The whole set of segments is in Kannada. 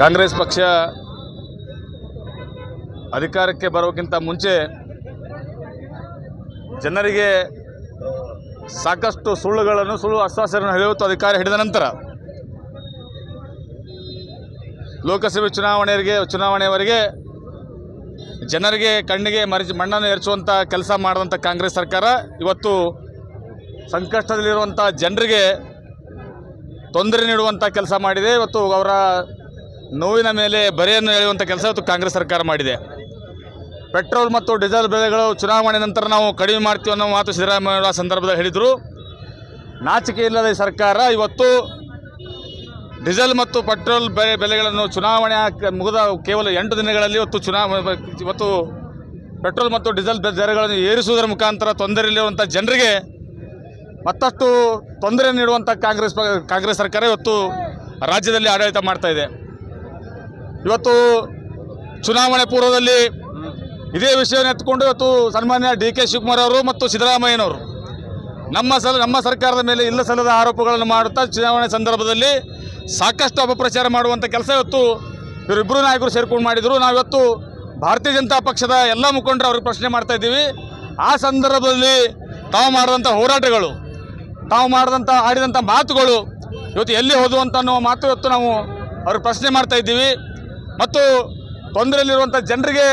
ಕಾಂಗ್ರೆಸ್ ಪಕ್ಷ ಅಧಿಕಾರಕ್ಕೆ ಬರೋಕ್ಕಿಂತ ಮುಂಚೆ ಜನರಿಗೆ ಸಾಕಷ್ಟು ಸುಳ್ಳುಗಳನ್ನು, ಸುಳ್ಳು ಆಶ್ವಾಸನೆಗಳನ್ನು ಹೇಳುವುದು ಅಧಿಕಾರ ಹಿಡಿದ ನಂತರ ಲೋಕಸಭೆ ಚುನಾವಣೆಯರಿಗೆ, ಚುನಾವಣೆಯವರೆಗೆ ಜನರಿಗೆ ಕಣ್ಣಿಗೆ ಮರಿ ಮಣ್ಣನ್ನು ಎರಚುವಂಥ ಕೆಲಸ ಮಾಡಿದಂಥ ಕಾಂಗ್ರೆಸ್ ಸರ್ಕಾರ ಇವತ್ತು ಸಂಕಷ್ಟದಲ್ಲಿರುವಂಥ ಜನರಿಗೆ ತೊಂದರೆ ನೀಡುವಂಥ ಕೆಲಸ ಮಾಡಿದೆ. ಇವತ್ತು ಅವರ ನೋವಿನ ಮೇಲೆ ಬರೆಯನ್ನು ಎಳೆಯುವಂಥ ಕೆಲಸ ಕಾಂಗ್ರೆಸ್ ಸರ್ಕಾರ ಮಾಡಿದೆ. ಪೆಟ್ರೋಲ್ ಮತ್ತು ಡೀಸೆಲ್ ಬೆಲೆಗಳು ಚುನಾವಣೆ ನಂತರ ನಾವು ಕಡಿಮೆ ಮಾಡ್ತೀವಿ ಅನ್ನೋ ಮಾತು ಸಿದ್ದರಾಮಯ್ಯ ಸಂದರ್ಭದಲ್ಲಿ ಹೇಳಿದರು. ನಾಚಿಕೆ ಇಲ್ಲದ ಸರ್ಕಾರ ಇವತ್ತು ಡೀಸೆಲ್ ಮತ್ತು ಪೆಟ್ರೋಲ್ ಬೆಲೆ ಬೆಲೆಗಳನ್ನು ಚುನಾವಣೆ ಮುಗಿದ ಕೇವಲ ಎಂಟು ದಿನಗಳಲ್ಲಿ ಇವತ್ತು ಚುನಾವಣೆ ಇವತ್ತು ಪೆಟ್ರೋಲ್ ಮತ್ತು ಡೀಸೆಲ್ ದರಗಳನ್ನು ಏರಿಸುವುದರ ಮುಖಾಂತರ ತೊಂದರೆಯಲ್ಲಿರುವಂಥ ಜನರಿಗೆ ಮತ್ತಷ್ಟು ತೊಂದರೆ ನೀಡುವಂಥ ಕಾಂಗ್ರೆಸ್ ಕಾಂಗ್ರೆಸ್ ಸರ್ಕಾರ ಇವತ್ತು ರಾಜ್ಯದಲ್ಲಿ ಆಡಳಿತ ಮಾಡ್ತಾ ಇದೆ. ಇವತ್ತು ಚುನಾವಣೆ ಪೂರ್ವದಲ್ಲಿ ಇದೇ ವಿಷಯವನ್ನು ಎತ್ಕೊಂಡು ಇವತ್ತು ಸನ್ಮಾನ್ಯ ಡಿ ಕೆ ಶಿವಕುಮಾರ್ ಅವರು ಮತ್ತು ಸಿದ್ದರಾಮಯ್ಯನವರು ನಮ್ಮ ಸಲ, ನಮ್ಮ ಸರ್ಕಾರದ ಮೇಲೆ ಇಲ್ಲ ಸಲ್ಲದ ಆರೋಪಗಳನ್ನು ಮಾಡುತ್ತಾ ಚುನಾವಣೆ ಸಂದರ್ಭದಲ್ಲಿ ಸಾಕಷ್ಟು ಅಪಪ್ರಚಾರ ಮಾಡುವಂಥ ಕೆಲಸ ಇವತ್ತು ಇವರಿಬ್ಬರು ನಾಯಕರು ಸೇರ್ಕೊಂಡು ಮಾಡಿದರು. ನಾವಿವತ್ತು ಭಾರತೀಯ ಜನತಾ ಪಕ್ಷದ ಎಲ್ಲ ಮುಖಂಡರು ಅವ್ರಿಗೆ ಪ್ರಶ್ನೆ ಮಾಡ್ತಾ ಇದ್ದೀವಿ. ಆ ಸಂದರ್ಭದಲ್ಲಿ ತಾವು ಮಾಡಿದಂಥ ಹೋರಾಟಗಳು, ತಾವು ಮಾಡಿದಂಥ ಆಡಿದಂಥ ಮಾತುಗಳು ಇವತ್ತು ಎಲ್ಲಿ ಹೋದವು ಅಂತ ಅನ್ನೋ ಮಾತು ಇವತ್ತು ನಾವು ಅವ್ರಿಗೆ ಪ್ರಶ್ನೆ ಮಾಡ್ತಾ ಇದ್ದೀವಿ. ಮತ್ತು ತೊಂದರೆಯಲ್ಲಿರುವಂಥ ಜನರಿಗೆ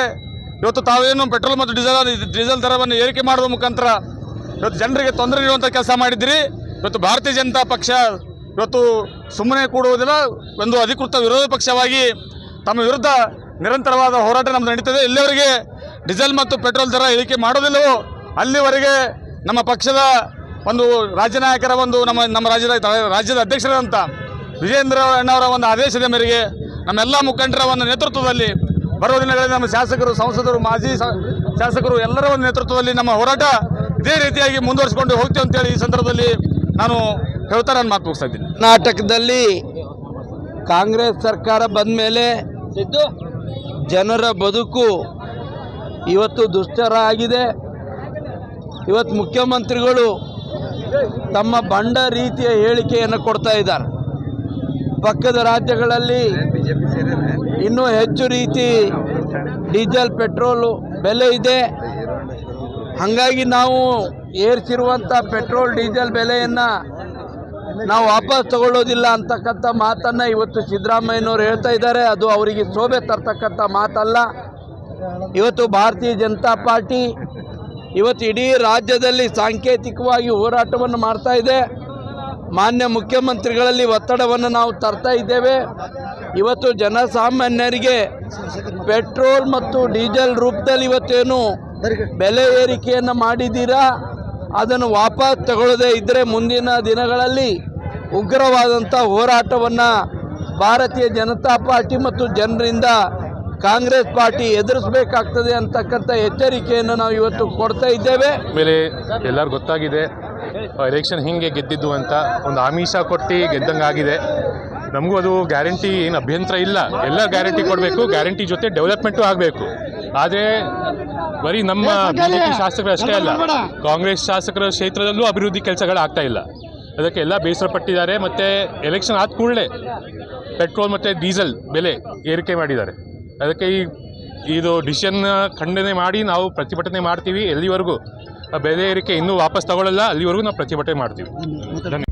ಇವತ್ತು ತಾವೇನು ಪೆಟ್ರೋಲ್ ಮತ್ತು ಡೀಸೆಲ್ ಡೀಸೆಲ್ ದರವನ್ನು ಏರಿಕೆ ಮಾಡುವ ಮುಖಾಂತರ ಇವತ್ತು ಜನರಿಗೆ ತೊಂದರೆ ನೀಡುವಂಥ ಕೆಲಸ ಮಾಡಿದ್ದೀರಿ. ಇವತ್ತು ಭಾರತೀಯ ಜನತಾ ಪಕ್ಷ ಇವತ್ತು ಸುಮ್ಮನೆ ಕೂಡುವುದಿಲ್ಲ. ಒಂದು ಅಧಿಕೃತ ವಿರೋಧ ಪಕ್ಷವಾಗಿ ತಮ್ಮ ವಿರುದ್ಧ ನಿರಂತರವಾದ ಹೋರಾಟ ನಮ್ಮದು ನಡೀತದೆ. ಇಲ್ಲಿವರೆಗೆ ಡೀಸೆಲ್ ಮತ್ತು ಪೆಟ್ರೋಲ್ ದರ ಇಳಿಕೆ ಮಾಡೋದಿಲ್ಲವೋ ಅಲ್ಲಿವರೆಗೆ ನಮ್ಮ ಪಕ್ಷದ ಒಂದು ರಾಜ್ಯ ನಾಯಕರ ಒಂದು ನಮ್ಮ ನಮ್ಮ ರಾಜ್ಯದ ರಾಜ್ಯದ ಅಧ್ಯಕ್ಷರಾದಂಥ ವಿಜೇಂದ್ರ ಅಣ್ಣವರ ಒಂದು ಆದೇಶದ ಮೇರೆಗೆ ನಮ್ಮೆಲ್ಲ ಮುಖಂಡರ ಒಂದು ನೇತೃತ್ವದಲ್ಲಿ ಬರುವ ದಿನಗಳಲ್ಲಿ ನಮ್ಮ ಶಾಸಕರು ಸಂಸದರು ಮಾಜಿ ಶಾಸಕರು ಎಲ್ಲರ ಒಂದು ನೇತೃತ್ವದಲ್ಲಿ ನಮ್ಮ ಹೋರಾಟ ಇದೇ ರೀತಿಯಾಗಿ ಮುಂದುವರಿಸಿಕೊಂಡು ಹೋಗ್ತೀವಿ ಅಂತೇಳಿ ಈ ಸಂದರ್ಭದಲ್ಲಿ ನಾನು ಹೇಳ್ತಾ ನಾನು ಮಾತು ಮುಗಿಸ್ತಾ ಇದ್ದೀನಿ. ಕರ್ನಾಟಕದಲ್ಲಿ ಕಾಂಗ್ರೆಸ್ ಸರ್ಕಾರ ಬಂದ ಮೇಲೆ ಜನರ ಬದುಕು ಇವತ್ತು ದುಷ್ಟರ ಆಗಿದೆ. ಇವತ್ತು ಮುಖ್ಯಮಂತ್ರಿಗಳು ತಮ್ಮ ಬಂಡ ರೀತಿಯ ಹೇಳಿಕೆಯನ್ನು ಕೊಡ್ತಾ ಇದ್ದಾರೆ. ಪಕ್ಕದ ರಾಜ್ಯಗಳಲ್ಲಿ ಇನ್ನೂ ಹೆಚ್ಚು ರೀತಿ ಡೀಸೆಲ್, ಪೆಟ್ರೋಲು ಬೆಲೆ ಇದೆ. ಹಾಗಾಗಿ ನಾವು ಏರಿಸಿರುವಂಥ ಪೆಟ್ರೋಲ್, ಡೀಸೆಲ್ ಬೆಲೆಯನ್ನು ನಾವು ವಾಪಸ್ ತಗೊಳ್ಳೋದಿಲ್ಲ ಅಂತಕ್ಕಂಥ ಮಾತನ್ನು ಇವತ್ತು ಸಿದ್ದರಾಮಯ್ಯನವರು ಹೇಳ್ತಾ ಇದ್ದಾರೆ. ಅದು ಅವರಿಗೆ ಶೋಭೆ ತರ್ತಕ್ಕಂಥ ಮಾತಲ್ಲ. ಇವತ್ತು ಭಾರತೀಯ ಜನತಾ ಪಾರ್ಟಿ ಇವತ್ತು ಇಡೀ ರಾಜ್ಯದಲ್ಲಿ ಸಾಂಕೇತಿಕವಾಗಿ ಹೋರಾಟವನ್ನು ಮಾಡ್ತಾ ಇದೆ. ಮಾನ್ಯ ಮುಖ್ಯಮಂತ್ರಿಗಳಲ್ಲಿ ಒತ್ತಡವನ್ನು ನಾವು ತರ್ತಾ ಇದ್ದೇವೆ. ಇವತ್ತು ಜನಸಾಮಾನ್ಯರಿಗೆ ಪೆಟ್ರೋಲ್ ಮತ್ತು ಡೀಸೆಲ್ ರೂಪದಲ್ಲಿ ಇವತ್ತೇನು ಬೆಲೆ ಏರಿಕೆಯನ್ನು ಮಾಡಿದ್ದೀರಾ? ಅದನ್ನು ವಾಪಸ್ ತಗೊಳ್ಳದೇ ಇದ್ದರೆ ಮುಂದಿನ ದಿನಗಳಲ್ಲಿ ಉಗ್ರವಾದಂಥ ಹೋರಾಟವನ್ನು ಭಾರತೀಯ ಜನತಾ ಪಾರ್ಟಿ ಮತ್ತು ಜನರಿಂದ ಕಾಂಗ್ರೆಸ್ ಪಾರ್ಟಿ ಎದುರಿಸಬೇಕಾಗ್ತದೆ ಅಂತಕ್ಕಂಥ ಎಚ್ಚರಿಕೆಯನ್ನು ನಾವು ಇವತ್ತು ಕೊಡ್ತಾ ಇದ್ದೇವೆ. ಮೇಲೆ ಎಲ್ಲರಿಗೂ ಗೊತ್ತಾಗಿದೆ. ಎಲೆಕ್ಷನ್ ಹಿಂಗೆ ಗೆದ್ದಿದ್ದು ಅಂತ ಒಂದು ಆಮಿಷ ಕೊಟ್ಟು ಗೆದ್ದಂಗೆ ಆಗಿದೆ ನಮಗೂ ಅದು ಗ್ಯಾರಂಟಿ ಏನು ಅಭ್ಯಂತರ ಇಲ್ಲ. ಎಲ್ಲ ಗ್ಯಾರಂಟಿ ಕೊಡಬೇಕು ಗ್ಯಾರಂಟಿ ಜೊತೆ ಡೆವಲಪ್ಮೆಂಟು ಆಗಬೇಕು. ಆದರೆ ಬರೀ ನಮ್ಮ ಬಿ ಜೆ ಪಿ ಶಾಸಕರು ಅಷ್ಟೇ ಅಲ್ಲ ಕಾಂಗ್ರೆಸ್ ಶಾಸಕರ ಕ್ಷೇತ್ರದಲ್ಲೂ ಅಭಿವೃದ್ಧಿ ಕೆಲಸಗಳು ಆಗ್ತಾ ಇಲ್ಲ. ಅದಕ್ಕೆ ಎಲ್ಲ ಬೇಸರ ಪಟ್ಟಿದ್ದಾರೆ ಮತ್ತು ಎಲೆಕ್ಷನ್ ಆದ ಕೂಡಲೇ ಪೆಟ್ರೋಲ್ ಮತ್ತು ಡೀಸೆಲ್ ಬೆಲೆ ಏರಿಕೆ ಮಾಡಿದ್ದಾರೆ. ಅದಕ್ಕೆ ಈ ಇದು ಡಿಸಿಷನ್ ಖಂಡನೆ ಮಾಡಿ ನಾವು ಪ್ರತಿಭಟನೆ ಮಾಡ್ತೀವಿ ಎಲ್ಲಿವರೆಗೂ? ಬೆಲೆ ಏರಿಕೆ ಇನ್ನೂ ವಾಪಸ್ ತಗೊಳ್ಳಲ್ಲ ಅಲ್ಲಿವರೆಗೂ ನಾವು ಪ್ರತಿಭಟನೆ ಮಾಡ್ತೀವಿ. ಧನ್ಯವಾದ.